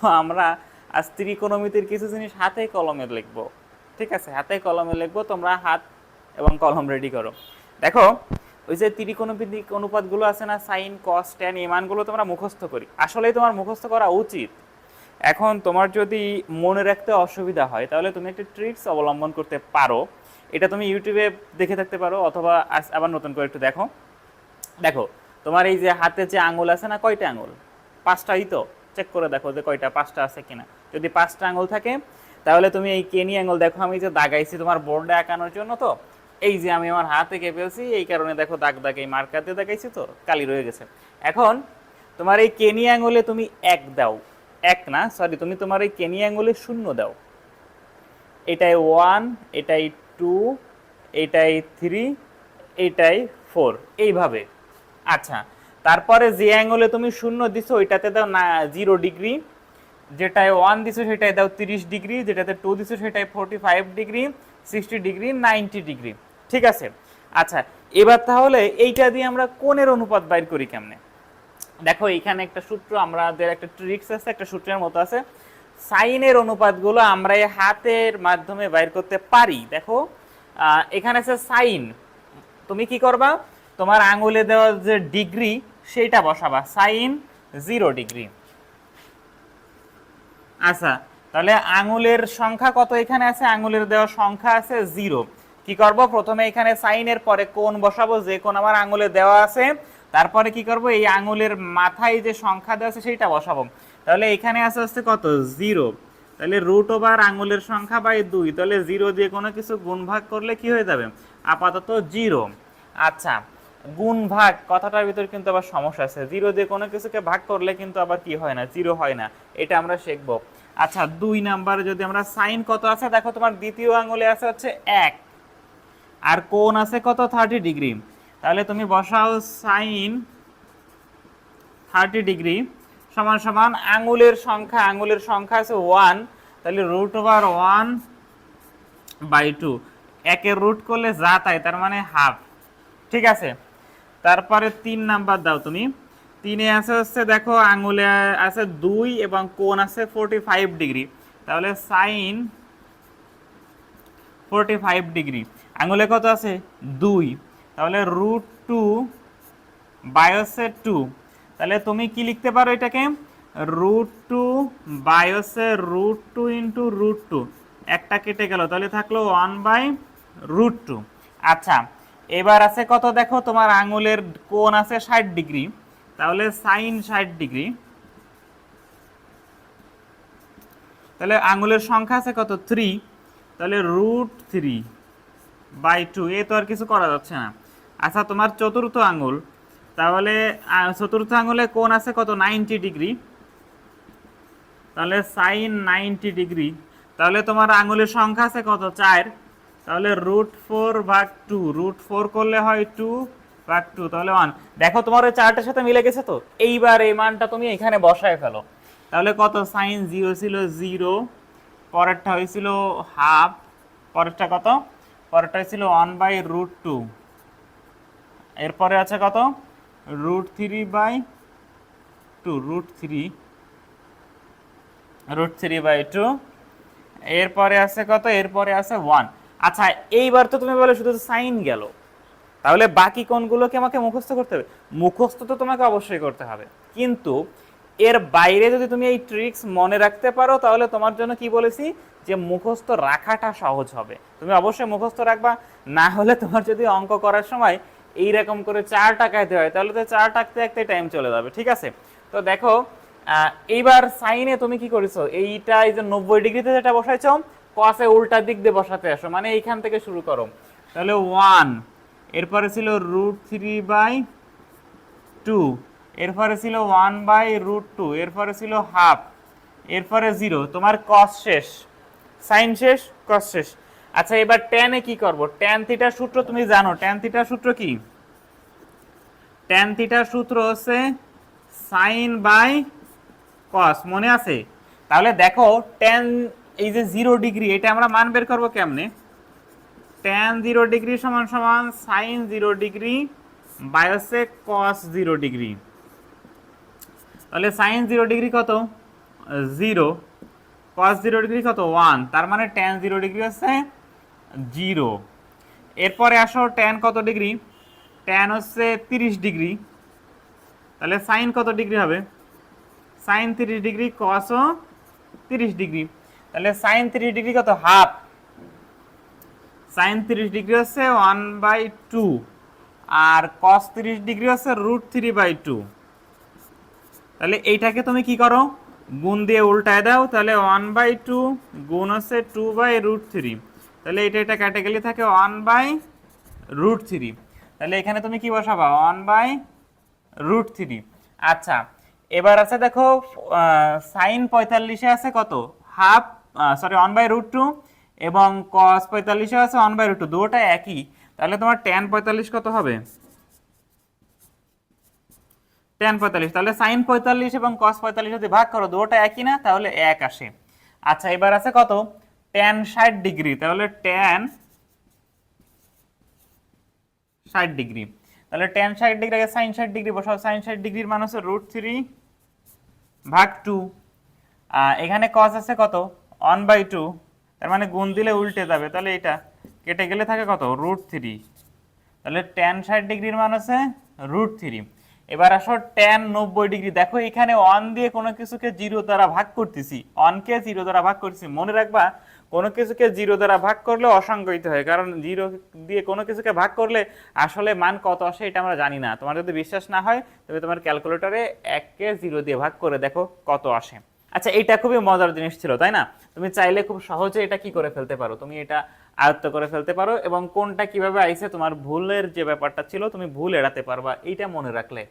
তো আমরা আজ ত্রিকোণমিতির কিছু জিনিস হাতে কলমে লিখব। ঠিক আছে? হাতে কলমে লিখব, তোমরা হাত এবং কলম রেডি করো। দেখো, ওই যে ত্রিকোণমিতিক অনুপাতগুলো আছে না সাইন কস ট্যান এই মানগুলো তোমরা মুখস্থ করি। আসলেই তোমার মুখস্থ করা উচিত। এখন তোমার যদি মনে রাখতে অসুবিধা হয়, তাহলে তুমি একটা ট্রিক্স অবলম্বন করতে পারো। এটা তুমি ইউটিউবে দেখে থাকতে পারো, অথবা আবার নতুন করে একটু দেখো। দেখো, তোমার এই যে হাতে যে আঙুল আছে না, কয়টা আঙুল? পাঁচটাই তো। চেক করে দেখো যে কয়টা, পাঁচটা আছে কিনা। যদি পাঁচটা আঙুল থাকে, তাহলে তুমি এই কেনি আঙুল দেখো, আমি যে দাগাইছি তোমার বোর্ডে আঁকানোর জন্য তো, এই যে আমি আমার হাতে এঁকে ফেলছি, এই কারণে দেখো দাগ দাগ এই মার্কাতে দেখাইছি তো, কালি রয়ে গেছে। এখন, তোমার এই কেনি আঙুলে তুমি এক দাও। এক না সরি তুমি তোমার এই কেনি আঙুলে শূন্য দাও। এটাই ওয়ান এটাই টু এটাই থ্রি এটাই ফোর এইভাবে। আচ্ছা তারপরে যে অ্যাঙ্গলে তুমি শূন্য দিছো, ওইটাতে দাও না জিরো ডিগ্রি যেটায় ওয়ান দিছো সেটাই দাও তিরিশ ডিগ্রি যেটাতে টু দিছো সেটাই forty five degree sixty degree ninety degree ঠিক আছে? আচ্ছা এবার তাহলে এইটা দিয়ে আমরা কোণের অনুপাত বাইর করি কেমনে? দেখো এখানে একটা সূত্র, আমাদের একটা ট্রিক্স আছে, একটা সূত্রের মতো আছে। সাইনের অনুপাতগুলো আমরা এই হাতের মাধ্যমে বাইর করতে পারি। দেখো এখানে আছে সাইন। তুমি কি করবা? তোমার আঙুলে দেওয়া যে ডিগ্রি, সেইটা বসাবা। Sine zero degree. আচ্ছা তাহলে আঙুলের সংখ্যা কত এখানে আছে? আঙুলের দেওয়া সংখ্যা আছে জিরো। কি করব? প্রথমে এখানে সাইনের পরে কোন বসাবো, যে কোন আমার আঙুলে দেওয়া আছে। তারপরে কি করব? এই আঙুলের মাথায় যে সংখ্যা দেওয়া আছে, সেইটা বসাবো। তাহলে এখানে আছে হচ্ছে কত? জিরো। তাহলে রুট ওভার আঙুলের সংখ্যা বাই দুই। তাহলে জিরো দিয়ে কোনো কিছু গুণ ভাগ করলে কি হয়ে যাবে? আপাতত জিরো। আচ্ছা গুণ ভাগ, কথাটার ভিতর কিন্তু আবার সমস্যা আছে। জিরো দিয়ে কোনো কিছুকে ভাগ করলে কিন্তু আবার কি হয় না? জিরো হয় না। এটা আমরা শিখব। আচ্ছা দুই নাম্বারে যদি আমরা সাইন কত আছে? দেখো তোমার দ্বিতীয় আঙুলে আছে হচ্ছে এক। আর কোন আছে কত? Thirty degree. তাহলে তুমি বসাও সাইন থার্টি ডিগ্রি সমান সমান আঙুলের সংখ্যা। আঙুলের সংখ্যা আছে ওয়ান। তাহলে root over one by two. একের রুট করলে যা তাই, তার মানে হাফ। ঠিক আছে? তারপরে তিন নাম্বার দাও তুমি। তিনে আছে হচ্ছে দেখো, আঙুলে আছে দুই এবং কোণ আছে ফোরটি ফাইভ ডিগ্রি তাহলে সাইন ফোরটি ফাইভ ডিগ্রি আঙুলে কত আছে? দুই। তাহলে রুট টু বায়োসে টু তাহলে তুমি কি লিখতে পারো এটাকে? Root two বায়োসে root two into root two একটা কেটে গেল, তাহলে থাকল ওয়ান বাই রুট টু আচ্ছা এবার আছে কত দেখো? তোমার আঙুলের কোণ আছে ষাট ডিগ্রি। তাহলে সাইন ষাট ডিগ্রি। তাহলে আঙুলের সংখ্যা আছে কত? থ্রি। তাহলে রুট থ্রি বাই টু। এ তো আর কিছু করা যাচ্ছে না। আচ্ছা তোমার চতুর্থ আঙুল। তাহলে চতুর্থ আঙুলে কোণ আছে কত? Ninety degree. তাহলে সাইন নাইনটি ডিগ্রি। তাহলে তোমার আঙুলের সংখ্যা আছে কত? চার। তাহলে রুট ফোর ভাগ টু রুট ফোর করলে হয় টু ভাগ টু তাহলে ওয়ান দেখো তোমার ওই চারটার সাথে মিলে গেছে তো? এইবার এই মানটা তুমি এখানে বসায় ফেলো। তাহলে কত? সাইন জিরো ছিল জিরো পরেরটা হয়েছিল হাফ পরেরটা কত? পরেরটা হয়েছিল ওয়ান বাই রুট টু এরপরে আছে কত? Root three by two root three root three by two এরপরে আছে কত? এরপরে আছে ওয়ান আচ্ছা এইবার তো তুমি বলে শুধু সাইন গেল। তাহলে বাকি কোনগুলোকে আমাকে মুখস্থ করতে হবে? মুখস্থ তো তোমাকে অবশ্যই করতে হবে। কিন্তু এর বাইরে যদি তুমি এই ট্রিক্স মনে রাখতে পারো, তাহলে তোমার জন্য কি বলেছি? যে মুখস্থ রাখাটা সহজ হবে। তুমি অবশ্যই মুখস্থ রাখবা, না হলে তোমার যদি অঙ্ক করার সময় এইরকম করে চার টাকাইতে হয়, তাহলে তো চার টাকতে একটা টাইম চলে যাবে, ঠিক আছে? তো দেখো এইবার সাইনে তুমি কি করেছ? এইটা এই যে নব্বই ডিগ্রিতে যেটা বসাইছো কসে উল্টা দিক দিয়ে বসাতে আসো মানে এইখান থেকে শুরু করো। তাহলে ওয়ান এরপরে ছিল রুট থ্রি বাই টু এরপরে ছিল ওয়ান বাই রুট টু এরপরে ছিল হাফ এরপরে জিরো তোমার কস শেষ সাইন শেষ কস শেষ। আচ্ছা এবার ট্যানে কি করব? ট্যান থিটার সূত্র তুমি জানো ট্যান থিটার সূত্র কি? ট্যান থিটার সূত্র হচ্ছে সাইন বাই কস মনে আছে? তাহলে দেখো ট্যান এই যে জিরো ডিগ্রি এটা আমরা মান বের করব কেমনে? ট্যান জিরো ডিগ্রি সমান সমান সাইন জিরো ডিগ্রি হচ্ছে কস জিরো ডিগ্রি তাহলে সাইন জিরো ডিগ্রি কত? জিরো কস জিরো ডিগ্রি কত? ওয়ান তার মানে টেন জিরো ডিগ্রি হচ্ছে জিরো এরপরে আসো টেন কত ডিগ্রি টেন হচ্ছে তিরিশ ডিগ্রি তাহলে সাইন কত ডিগ্রি হবে? সাইন তিরিশ ডিগ্রি কসও তিরিশ ডিগ্রি তাহলে সাইন তিরিশ ডিগ্রি কত? হাফ সাইন তিরিশ ডিগ্রি হচ্ছে ওয়ান বাই টু আর কস তিরিশ ডিগ্রি হচ্ছে রুট থ্রি বাই টু তাহলে এইটাকে তুমি কি করো? গুণ দিয়ে উল্টায় দাও, তাহলে ওয়ান বাই টু গুণ হচ্ছে টু বাই রুট থ্রি তাহলে এটা এটা ক্যাটাগরি থাকে ওয়ান বাই রুট থ্রি তাহলে এখানে তুমি কি বসাবা? ওয়ান বাই রুট থ্রি আচ্ছা এবার আছে দেখো সাইন পঁয়তাল্লিশে আছে কত? Half sorry one by root two এবং কস পঁয়তাল্লিশে আছে ওয়ান বাই রুট টু দুটোটা একই। তাহলে তোমার টেন পঁয়তাল্লিশ কত হবে? টেন পঁয়তাল্লিশ। তাহলে সাইন পঁয়তাল্লিশ এবং কস পঁয়তাল্লিশ যদি ভাগ করো, দুটোটা একই না? তাহলে এক আসে। আচ্ছা এবার আছে কত? টেন ষাট ডিগ্রি। তাহলে টেন ষাট ডিগ্রি। তাহলে টেন ষাট ডিগ্রি আগে সাইন ষাট ডিগ্রি বসাও। সাইন ষাট ডিগ্রির মান রুট থ্রি ভাগ টু এখানে কস আছে কত? ওয়ান বাই টু তার মানে গুণ দিলে উল্টে যাবে। তাহলে এটা কেটে গেলে থাকে কত? রুট থ্রি তাহলে টেন ষাট ডিগ্রির মান আছে রুট থ্রি এবার আসো টেন নব্বই ডিগ্রি। দেখো এখানে অন দিয়ে কোনো কিছুকে জিরো দ্বারা ভাগ করতেছি। অনকে জিরো দ্বারা ভাগ করতেছি মনে রাখবা, কোনো কিছুকে জিরো দ্বারা ভাগ করলে অসংজ্ঞায়িত হয়। কারণ জিরো দিয়ে কোনো কিছুকে ভাগ করলে আসলে মান কত আসে এটা আমরা জানি না। তোমার যদি বিশ্বাস না হয়, তবে তোমার ক্যালকুলেটরে এককে জিরো দিয়ে ভাগ করে দেখো কত আসে। আচ্ছা এটা খুবই মজার জিনিস ছিল, তাই না? তুমি চাইলে খুব সহজে এটা কি করে ফেলতে পারো? তুমি এটা আয়ত্ত করে ফেলতে পারো এবং কোনটা কীভাবে আইসে তোমার ভুলের যে ব্যাপারটা ছিল, তুমি ভুল এড়াতে পারবা, এইটা মনে রাখলে।